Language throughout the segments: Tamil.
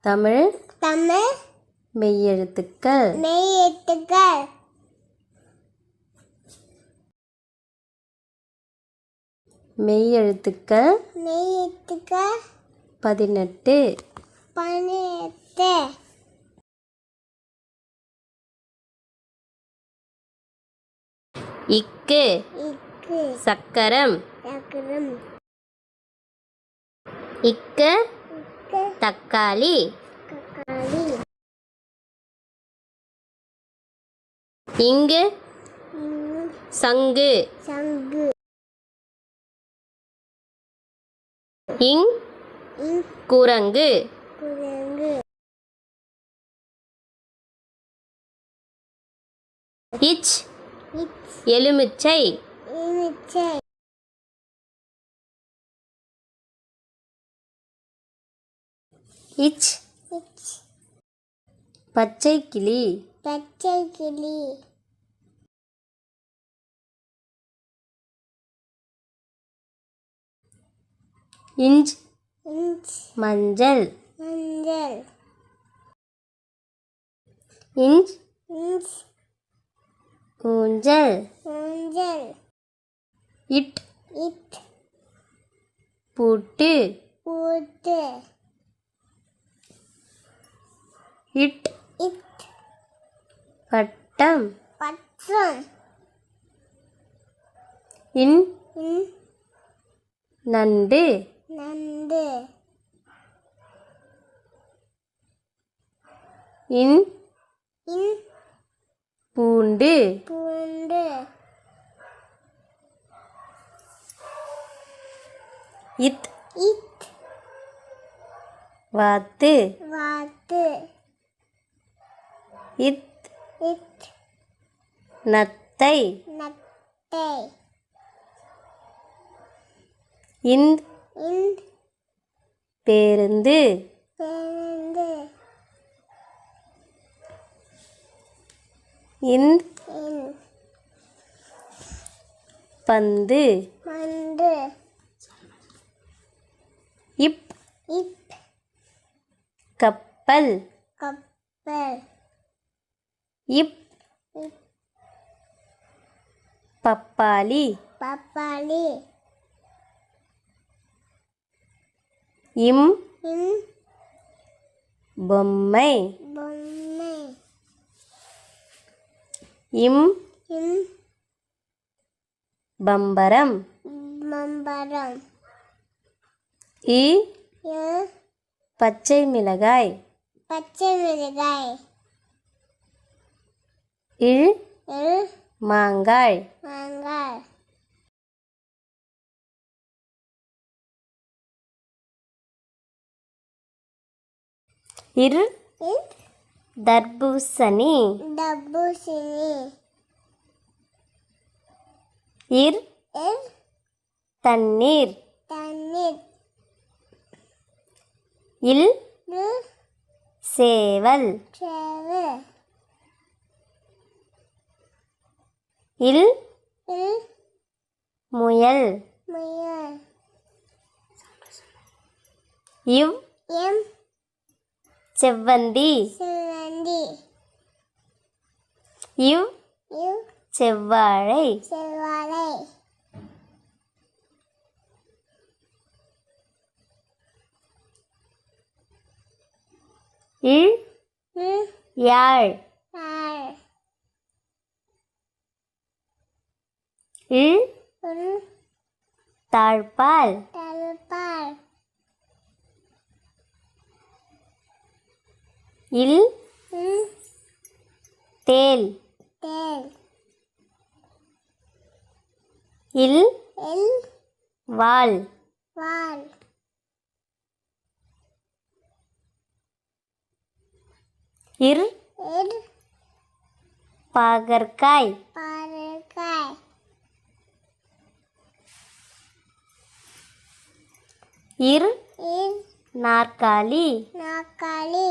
தமிழ் தமிழ் மெய்யெழுத்துக்கள். மெய்யெழுத்துக்கள். மெய்யெழுத்துக்கள். மெய்யெழுத்துக்கள். பதினெட்டு. பன்னெண்டு இக்கு. இக்கு. சக்கரம். சக்கரம். இக்கு. தக்காளி. இங்கு. சங்கு. சங்கு. இங். குரங்கு. குரங்கு. இச். இச். எலுமிச்சை. இச். பச்சை கிளி. பச்சை கிளி. இஞ்ச். இஞ்ச். மஞ்சள். மஞ்சள். இஞ்ச். இஞ்ச். ஊஞ்சல். மஞ்சள் இட். இட். பூட்டு. பூட்டு. இட். இட் வட்டம் பச்சம் இன். இன். நண்டு. நண்டு. இன். இன். பூண்டு. பூண்டு. இத். இட் வாத்து. வாத்து. இத் இட் நத்தை. நத்தை இந்த் இன் பேருந்து. பேருந்து இந்த் இன் பந்து. மண்டு இப் இப் கப்பல். கப்பல். இப். பப்பாளி. பப்பாளி. இம். இம். பொம்மை. பொம்மை. இம். இம். பம்பரம். மம்பரம் இ. பச்சை மிளகாய். பச்சை மிளகாய். இழ் மாங்காய். மாங்காய். இர் தர்பூசணி. தர்பூசணி. இர் தண்ணீர். தண்ணீர். இல் ரு சேவல். இல் இல் முயல். இவ் எம். செவ்வந்தி. சிவந்தி இவ் இவ் செவ்வாழை. செவ்வாழை. இழ் ம் யாழ். தல்பால் இல். ம். தேல். தேல். இல். எல் வால். வால். இர். எர் பாகற்காய். பாறைக்காய் இர் நாற்காலி. நாக்காளி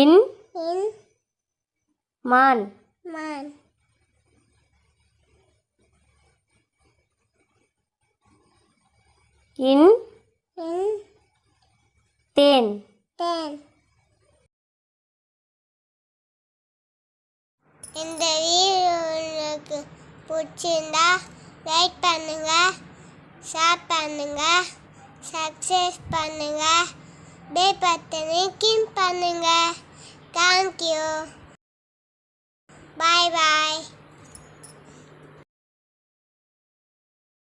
இன் இன் மான். மான். இன் இன் தேன். தேன். இந்த வீடியோ உங்களுக்கு பிடிச்சிருந்தா லைக் பண்ணுங்க ஷேர் பண்ணுங்க சப்ஸ்கிரைப் பண்ணுங்க பெல் பட்டனை கிளிக் பண்ணுங்க. தேங்க்யூ பாய் பாய்